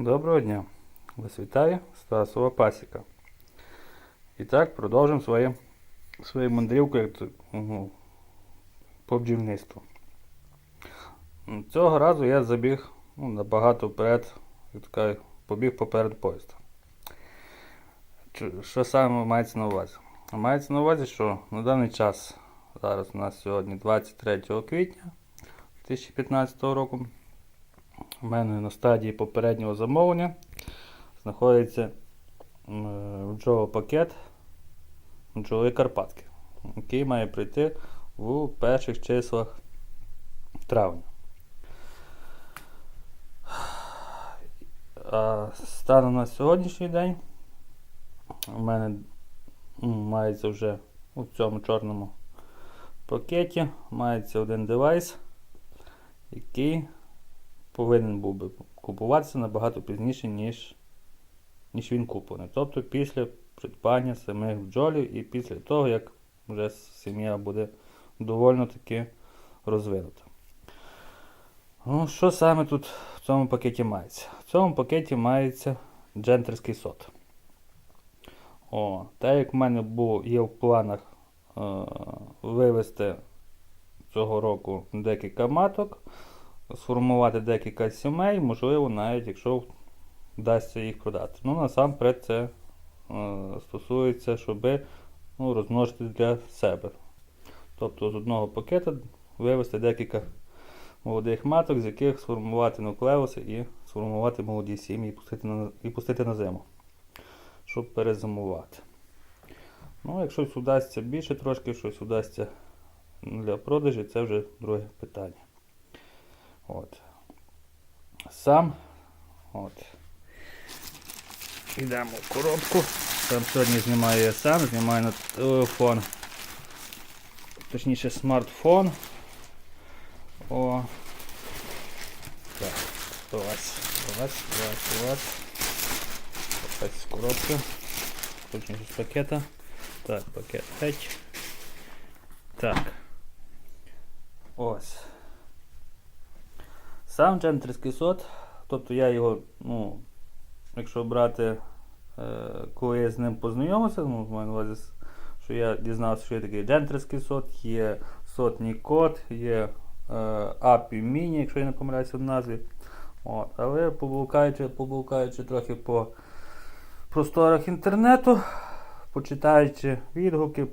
Доброго дня! Вас вітає Стасова Пасіка. І так, продовжимо своє, свою мандрівку ну, по бджільництву. Цього разу я забіг ну, набагато вперед, як побіг поперед поїзда. Що саме мається на увазі? Мається на увазі, що на даний час, зараз у нас сьогодні 23 квітня 2015 року, у мене на стадії попереднього замовлення знаходиться бджолопакет бджоли Карпатки, який має прийти у перших числах травня. А станом на сьогоднішній день у мене мається вже у цьому чорному пакеті мається один девайс, який повинен був би купуватися набагато пізніше, ніж, ніж він куплений. Тобто після придбання самих бджолів і після того, як вже сім'я буде довольно таки розвинута. Ну, що саме тут в цьому пакеті мається? В цьому пакеті мається джентерський сот. О, так як в мене було, є в планах е, вивести цього року декілька маток, сформувати декілька сімей, можливо, навіть якщо вдасться їх продати. Ну, насамперед це е, стосується, щоб ну, розмножити для себе. Тобто з одного пакета вивести декілька молодих маток, з яких сформувати нуклеуси і сформувати молоді сім'ї і пустити на, і пустити на зиму, щоб перезимувати. Ну, якщо вдасться більше трошки, щось вдасться для продажі, це вже друге питання. От. Сам. От. Йдемо в коробку. Сам сьогодні знімаю я сам, знімаю на телефон. Точніше смартфон. О. Так, ось, ось, ось. Ось з коробки. Точніше з пакета. Так, пакет геть. Так. Ось. Сам джентерський сот, тобто я його, ну, якщо брати, е, коли я з ним познайомився, ну, маю на увазі, що я дізнався, що є такий джентерський сот, є сотній код, є е, API Mini, якщо я не помиляюся в назві. От, але поблукаючи, поблукаючи трохи по просторах інтернету, почитаючи відгуки,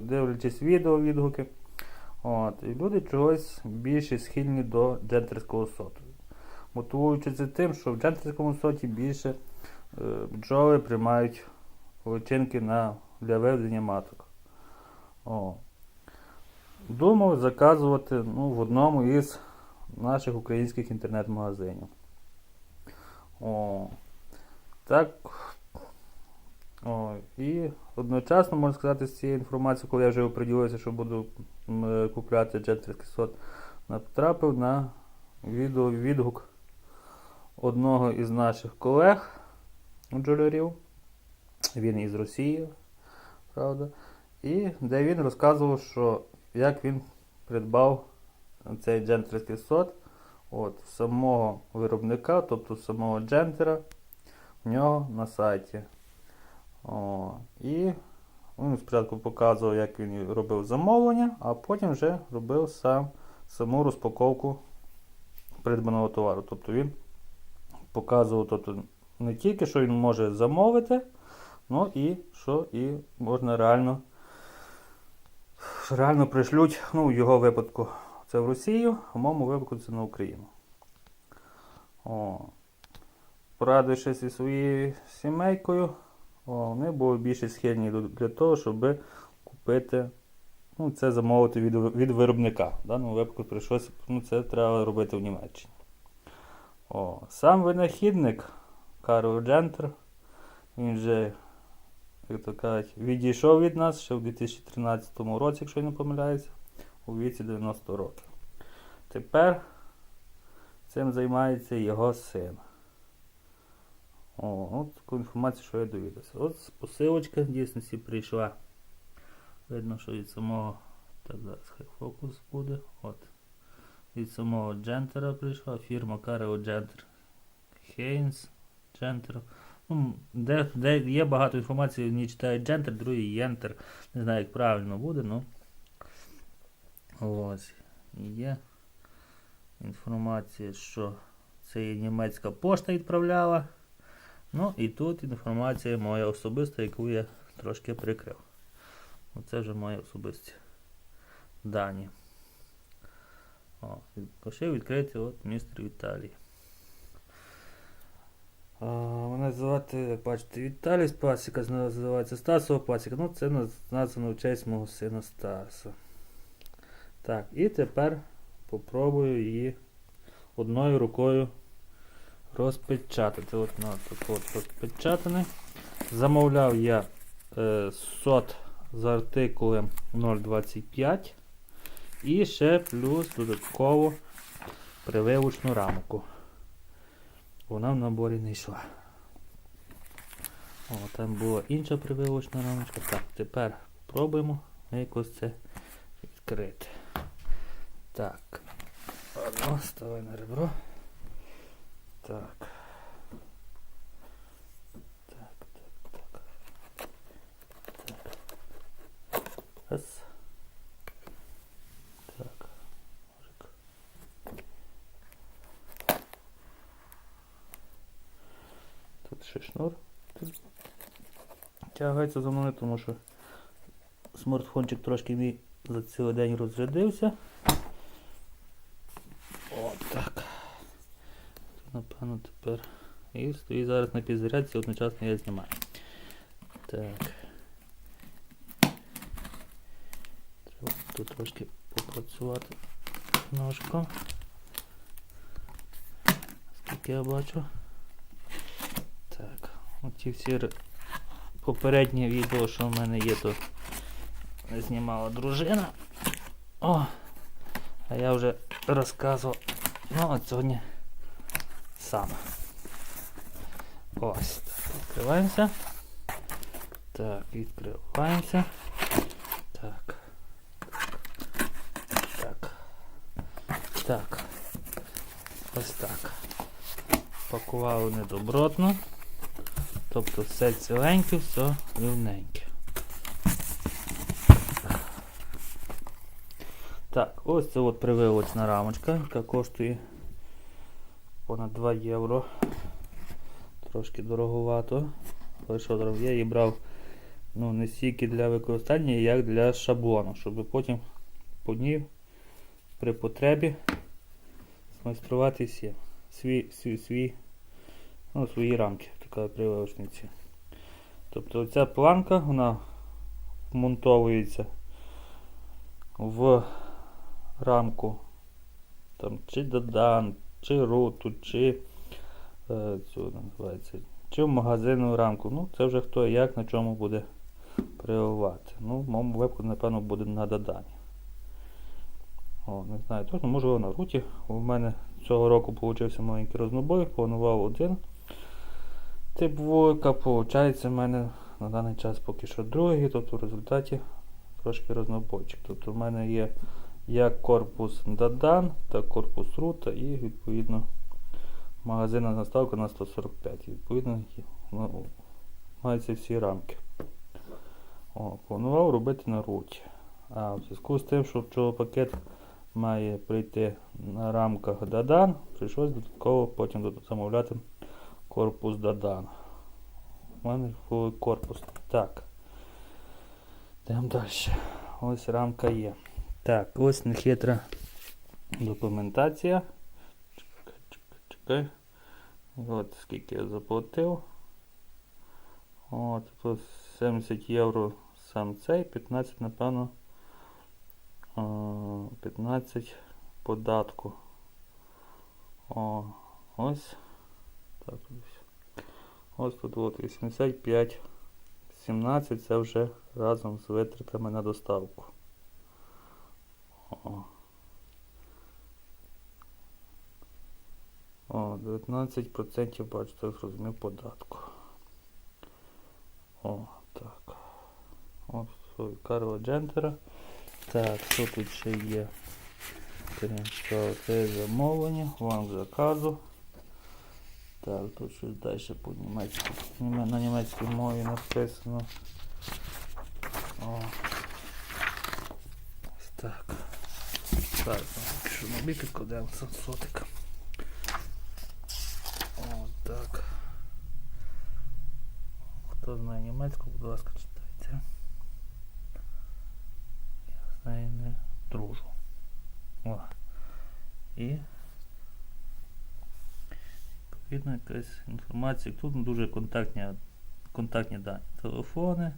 дивлячись відео відгуки, От, і люди чогось більше схильні до джентерського соту. Мотивуючи це тим, що в джентерському соті більше е, бджоли приймають личинки на, для виведення маток. О. Думав заказувати ну, в одному із наших українських інтернет-магазинів. О. Так. О, і одночасно, можна сказати, з цією інформацією, коли я вже оприділився, що буду купляти джентерський сот, натрапив на відео відгук одного із наших колег бджолярів. Він із Росії, правда. І де він розказував, що як він придбав цей джентерський сот от, самого виробника, тобто самого джентера, в нього на сайті. О, і він спочатку показував, як він робив замовлення, а потім вже робив сам, саму розпаковку придбаного товару. Тобто він показував тобто, не тільки, що він може замовити, ну і що і можна реально, реально пришлють, ну, в його випадку це в Росію, а в моєму випадку це на Україну. О. Порадившись зі своєю сімейкою, вони були більше схильні для того, щоб купити, ну, це замовити від, від виробника. В даному випадку прийшлося, ну, це треба робити в Німеччині. О, сам винахідник Карл Джентер, він вже, як то кажуть, відійшов від нас ще в 2013 році, якщо я не помиляюся, у віці 90 років. Тепер цим займається його син. О, от таку інформацію, що я довідався. От посилочка в дійсності прийшла. Видно, що від самого. Так, зараз хай фокус буде. От. Від самого Джентера прийшла фірма Карео Джентер Кейнс, Джентер. Ну, де, де є багато інформації, одні читають Джентер, другі Єнтер. Не знаю, як правильно буде, ну. Ось. Є інформація, що це є німецька пошта відправляла. Ну і тут інформація моя особиста, яку я трошки прикрив. Оце вже мої особисті дані. О, коши відкриті от містер Віталій. А, мене звати, бачите, Віталій з Пасіка, називається Стасова Пасіка. Ну, це наз- названо в честь мого сина Стаса. Так, і тепер попробую її одною рукою розпечатати. От на так от розпечатане. Замовляв я е, сот з артикулем 0,25 і ще плюс додатково прививочну рамку. Вона в наборі не йшла. О, там була інша прививочна рамочка. Так, тепер спробуємо якось це відкрити. Так. Одно, ставай на ребро. Так. Так, так, так. Так. Раз. Так. Ножик. Тут ще шнур. Тут тягається за мною, тому що смартфончик трошки мій за цілий день розрядився. О, так. Тут, тепер. І стоїть зараз на підзарядці, одночасно я знімаю. Так. Треба тут трошки попрацювати ножком. Скільки я бачу. Так, оці всі попереднє відео, що в мене є, то знімала дружина. О! А я вже розказував. Ну, от сьогодні сам. Ось. Так, відкриваємося. Так, відкриваємося. Так. Так. Так. Ось так. Пакували недобротно. Тобто все ціленьке, все рівненьке. Так, ось це от прививочна рамочка, яка коштує понад 2 євро. Трошки дороговато. Але що зробив? Я її брав ну, не стільки для використання, як для шаблону, щоб потім по ній при потребі змайструвати. Свій, свій, свій, ну, свої рамки, така прививочниці. Тобто ця планка, вона вмонтовується в рамку там, чи додан, чи руту, чи е, цю називається, чи в магазинну рамку. Ну, це вже хто як на чому буде прививати. Ну, в моєму випадку, напевно, буде на додані. О, не знаю, точно, можливо на руті. У мене цього року получився маленький рознобой, планував один тип вулика, виходить, в мене на даний час поки що другий, тобто в результаті трошки рознобойчик. Тобто в мене є як корпус Дадан, так корпус Рута і відповідно магазинна наставка на 145. Відповідно, ну, маються всі рамки. О, планував робити на руті. А в зв'язку з тим, що пчолопакет має прийти на рамках Дадан, прийшлось додатково потім замовляти корпус Дадан. У мене корпус. Так. Йдемо далі. Ось рамка є. Так, ось нехитра документація. Чекай, чекай, чекай. От скільки я заплатив. От, тут 70 євро сам цей, 15, напевно. 15 податку. О, ось. Так, ось. Ось тут от 85, 17 це вже разом з витратами на доставку. О. О, 19% бачите, я зрозумів податку. О, так. Ось Карла Джентера. Так, що тут ще є? Цього, це замовлення, вам заказу. Так, тут щось далі по німецьку. На німецькій мові написано. О. Ось так. Так, бік кладемо сотик. О, так. Хто знає німецьку, будь ласка, читайте. Я з нею не дружу. О. І відповідно якась інформація. Тут дуже контактні, контактні дані. Телефони.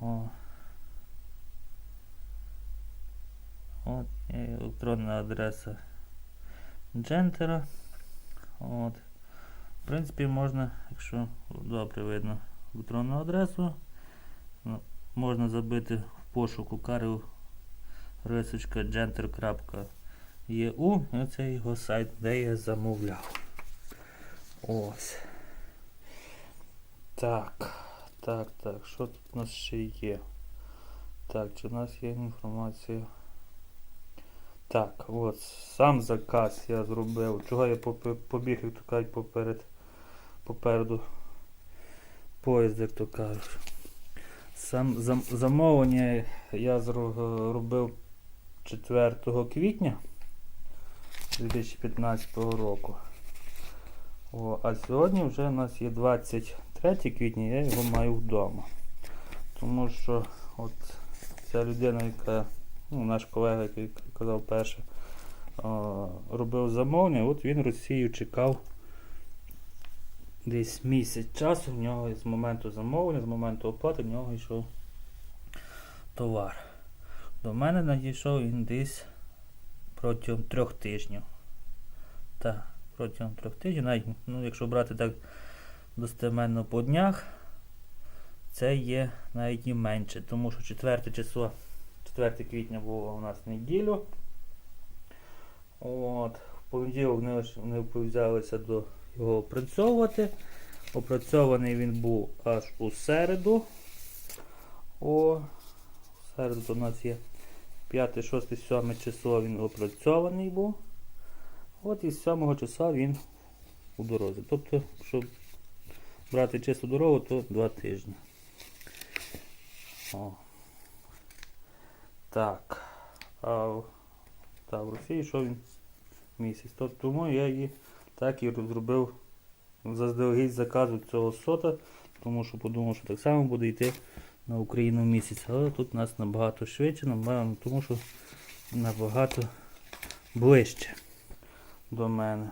О. От електронна адреса Джентера. От. В принципі, можна, якщо добре видно електронну адресу, ну, можна забити в пошуку кару рисочка genter.eu і це його сайт, де я замовляв. Ось. Так. Так, так, що тут у нас ще є? Так, чи у нас є інформація? Так, от, сам заказ я зробив. Чого я побіг, як то кажуть, поперед, попереду поїзд, як то кажуть. Сам зам, замовлення я зро- робив 4 квітня 2015 року. О, а сьогодні вже у нас є 23 квітня, я його маю вдома. Тому що от ця людина, яка, ну, наш колега, який казав перше, робив замовлення, от він Росію чекав десь місяць часу, в нього з моменту замовлення, з моменту оплати в нього йшов товар. До мене надійшов він десь протягом трьох тижнів. Так, протягом трьох тижнів, навіть, ну, якщо брати так достеменно по днях, це є навіть і менше, тому що 4 число, 4 квітня було у нас неділю. От, в понеділок вони, лиш- вони взялися до його опрацьовувати. Опрацьований він був аж у середу. О, в середу у нас є 5, 6, 7 число він опрацьований був. От із 7 числа він у дорозі. Тобто, щоб брати чисту дорогу, то 2 тижні. О. Так. А та, в Росії йшов він місяць. То, тому я її так і зробив заздалегідь заказу цього сота, тому що подумав, що так само буде йти на Україну місяць. Але тут у нас набагато швидше, набагато, тому що набагато ближче до мене.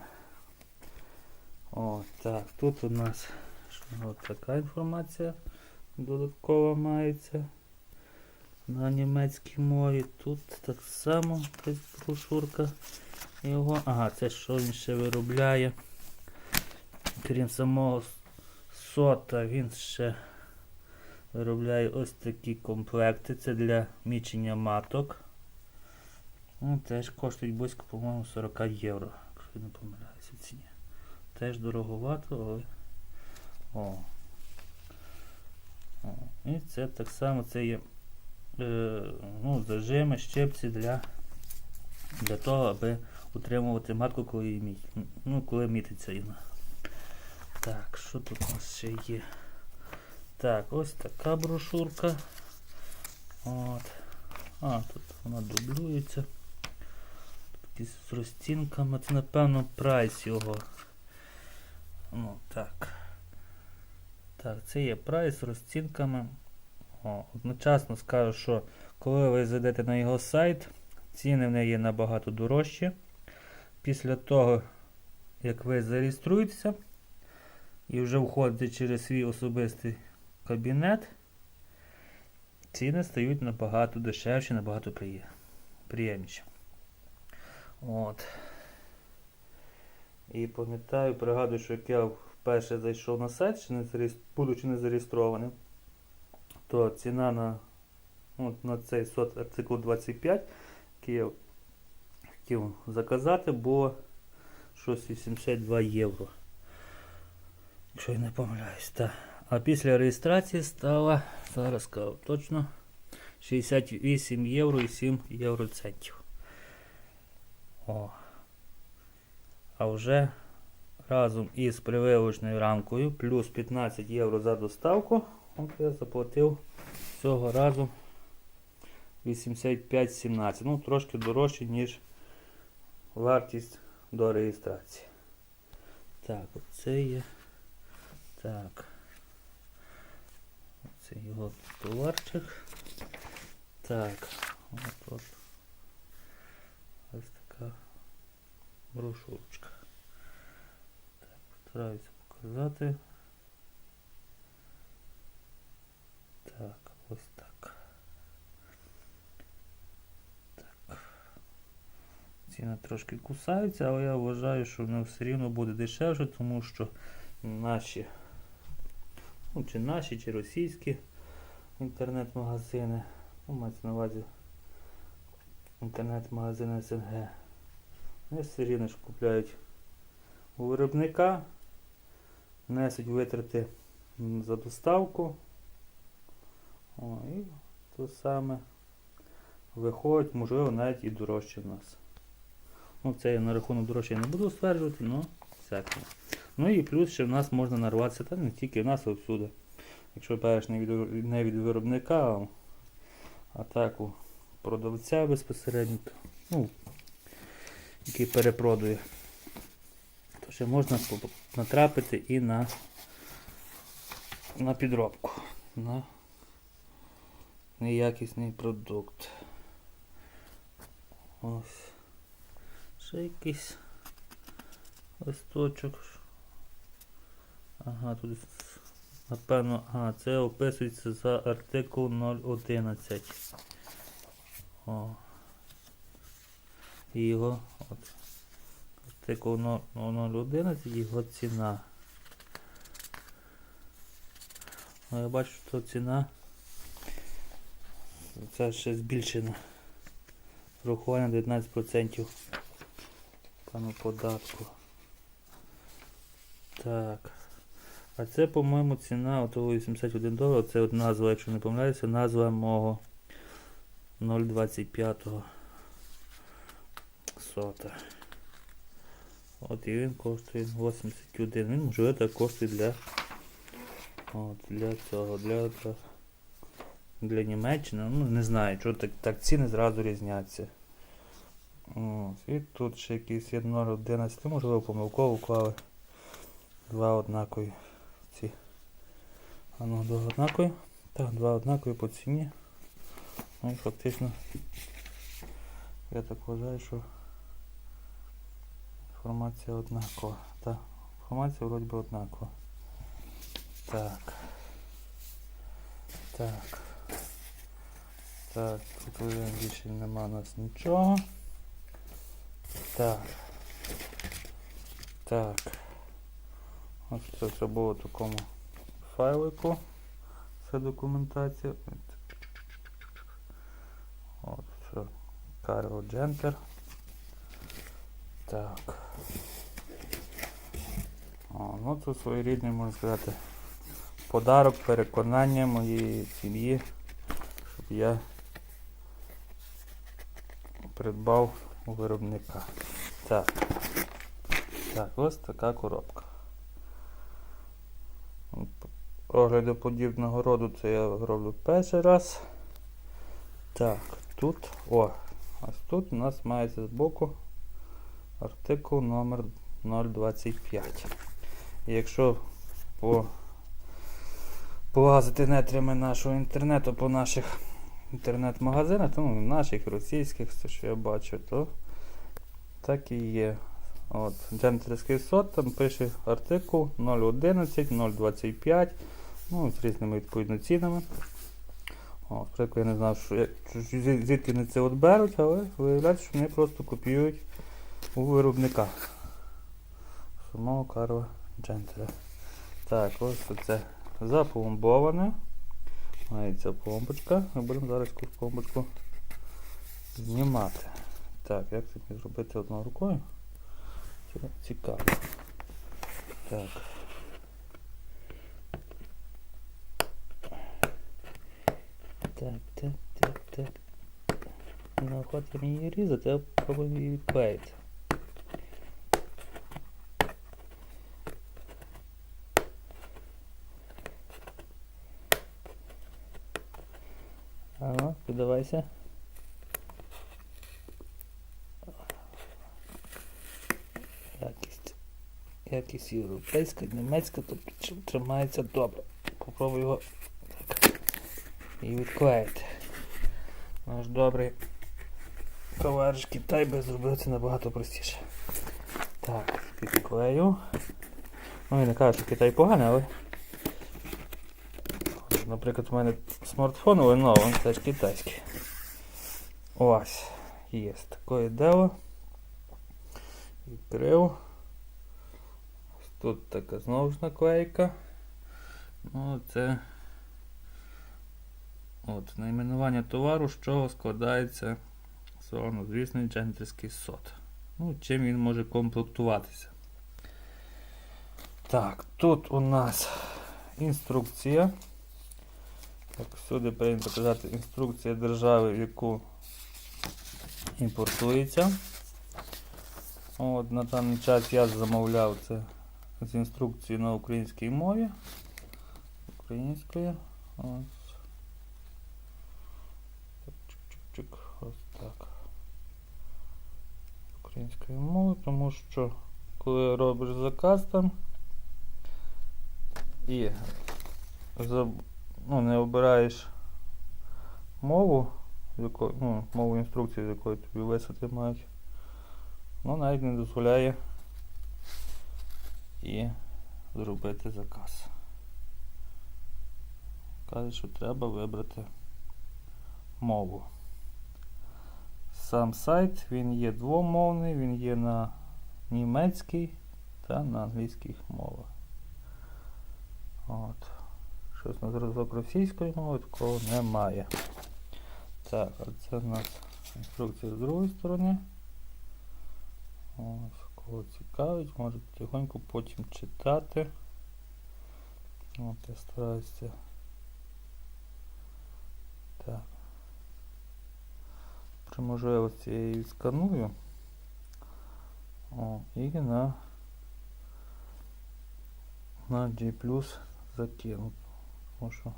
О, так, тут у нас от така інформація додаткова мається на німецькій мові. Тут так само брошурка його. Ага, це що він ще виробляє. Крім самого сота, він ще виробляє ось такі комплекти. Це для мічення маток. Ну, теж коштують близько, по-моєму, 40 євро, якщо я не помиляюся ціні. Теж дороговато, але. О. О. І це так само це є ну, зажими, щепці для, для того, аби утримувати матку, коли, ну, коли мітиться вона. Так, що тут у нас ще є? Так, ось така брошурка. От. А, тут вона дублюється. Тут з розцінками. Це напевно прайс його. Ну, так. Так, це є прайс з розцінками. О, одночасно скажу, що коли ви зайдете на його сайт, ціни в неї набагато дорожчі. Після того, як ви зареєструєтеся і вже входите через свій особистий кабінет, ціни стають набагато дешевші, набагато приємніші. От. І пам'ятаю, пригадую, що як я вперше зайшов на сайт, ще не зареєс- будучи не зареєстрованим, то ціна на, ну, на цей сот артикул 25, який я хотів заказати, було щось 82 євро. Якщо я не помиляюсь. Та. А після реєстрації стало, зараз скажу точно, 68 євро і 7 євроцентів. О. А вже разом із прививочною рамкою, плюс 15 євро за доставку. От я заплатив цього разу 85,17. Ну, трошки дорожче, ніж вартість до реєстрації. Так, оце є. Так. Це його товарчик. Так, от от. Ось така брошурочка. Так, постараюся показати. Так, ось так. Так. Ціни трошки кусаються, але я вважаю, що воно все рівно буде дешевше, тому що наші, ну, чи наші, чи російські інтернет-магазини, ну, мається на увазі інтернет-магазини СНГ. Вони все рівно ж купляють у виробника, несуть витрати за доставку. О, і то саме виходить, можливо, навіть і дорожче в нас. Ну, це я на рахунок дорожче не буду стверджувати, але всяке. Ну і плюс ще в нас можна нарватися, та не тільки в нас, а всюди. Якщо береш не від, не від виробника, а, так у продавця безпосередньо, ну, який перепродує, то ще можна натрапити і на, на підробку, на неякісний продукт. Ось. Ще якийсь листочок. Ага, тут напевно, ага, це описується за артикул 011. О. Його от, артикул 011, його ціна. Ну, я бачу, що ціна це ще збільшена. Врахування 19% пану податку. Так. А це, по-моєму, ціна отого 81 долар. Це от назва, якщо не помиляюся, назва мого 0,25 сота. От і він коштує 81. Він можливо так коштує для от, для цього, для, для, Німеччини. Ну, не знаю, чого так, так ціни зразу різняться. Ось, і тут ще якийсь є 0,11, можливо, помилково вклали. Два однакові ці. А ну, два однакові. Так, два однакові по ціні. Ну і фактично я так вважаю, що інформація однакова. Так, інформація вроді би однакова. Так. Так. Так, вже більше нема у нас нічого. Так. Так. Ось це все було в такому файлику. Це документація. От все. Карл Джентер. Так. О, ну це своєрідний, можна сказати, подарок, переконання моєї сім'ї, щоб я придбав у виробника. Так. Так, ось така коробка. Огляди подібного роду це я роблю перший раз. Так, тут, о, ось тут у нас мається збоку артикул номер 025. І якщо по, полазити нетрями нашого інтернету по наших інтернет-магазинах, то ну, наших російських, все, що я бачу, то так і є. От, Джентерський сот, там пише артикул 011, 025, ну, з різними відповідно цінами. О, Спочатку я не знав, що, звідки вони це от беруть, але виявляється, що вони просто копіюють у виробника самого Карла Джентера. Так, ось це запломбоване. Мається пломбочка. Ми будемо зараз цю пломбочку знімати. Так, як це мені зробити одною рукою? Це цікаво. Так. Так, так, так, так. Не охота мені її різати, а пробуємо її відклеїти. Ага. Якість. Якість європейська, німецька, тобто тримається добре. Попробуй його. І відклеїти. Наш добрий товариш Китай би зробив це набагато простіше. Так, підклею. Ну, я не кажу, що Китай поганий, але. Наприклад, у мене смартфон Lenovo, це ж китайський. Ось. Є таке дело. Відкрив. Тут така знову ж наклейка. Ну, це. От, найменування товару, з чого складається славнозвісний джентльський сот. Ну, чим він може комплектуватися. Так, тут у нас інструкція. Так, всюди прийнято казати інструкція держави, в яку імпортується. От, на даний час я замовляв це з інструкцією на українській мові. Українською. Ось. Так, чик-чик-чик. Ось так. Українською мовою, тому що коли робиш заказ там і ну, не обираєш мову, якої, ну, мову інструкції, з якої тобі висити мають, ну навіть не дозволяє і зробити заказ. Каже, що треба вибрати мову. Сам сайт він є двомовний, він є на німецькій та на англійських мовах. От. Щось на зразок російської мови такого немає. Так, а це у нас інструкція з другої сторони. Ось, кого цікавить, можете тихонько потім читати. От я стараюся. Так. При можливості я її сканую. О, і на, на G закину. Тому що,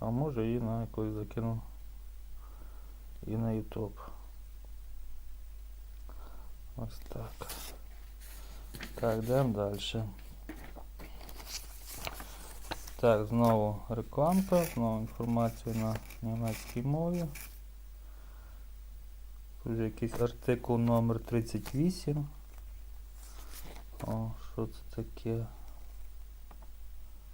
а може і на якось закину і на YouTube. Ось так. Так, йдемо далі. Так, знову рекламка, знову інформація на німецькій мові. Тут якийсь артикул номер 38. О, що це таке?